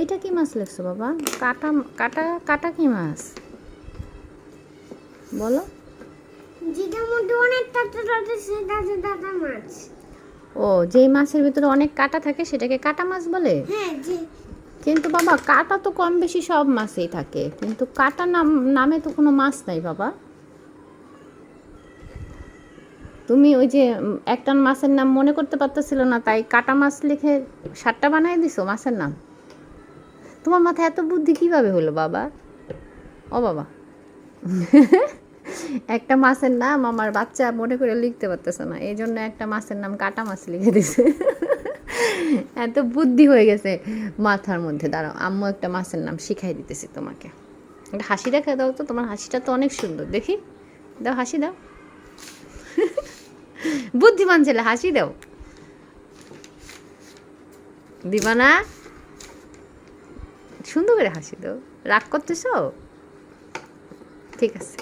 এইটা কি মাছ লেখছো বাবা? কাটা কাটা কাটা কি মাছ? বলো। যেটার মধ্যে অনেক টাটা টাটা সেটা হচ্ছে মাছ। ও যেই মাছের ভিতরে অনেক কাটা থাকে সেটাকে কাটা মাছ বলে? হ্যাঁ যে কিন্তু বাবা কাটা তো কম বেশি সব মাছেই থাকে। কিন্তু কাটা নাম নামে তো কোনো মাছ নাই বাবা। তুমি ওই যে একটা মাছের নাম মনে করতে পারতেছিল না তাই কাটা মাছ লিখে সাতটা বানাই দিছো মাছের নাম? তোমার মাথায় এত বুদ্ধি কীভাবে হলো, বাবা? ও, বাবা। একটা মাছের নাম আমার বাচ্চা মনে করে লিখতে পারতেছে না। এই জন্য একটা মাছের নাম কাটা মাছ লিখে দিছে। এত বুদ্ধি হয়ে গেছে মাথার মধ্যে। দাঁড়াও, আম্মু একটা মাছের নাম শিখাই দিতেছি তোমাকে। একটা হাসি দেখা দাও তো, তোমার হাসিটা তো অনেক সুন্দর। দেখি, দাও হাসি দাও। বুদ্ধিমান ছেলে, হাসি দাও। দিবা না? সুন্দর করে হাসি তো রাগ করতেছ? ঠিক আছে।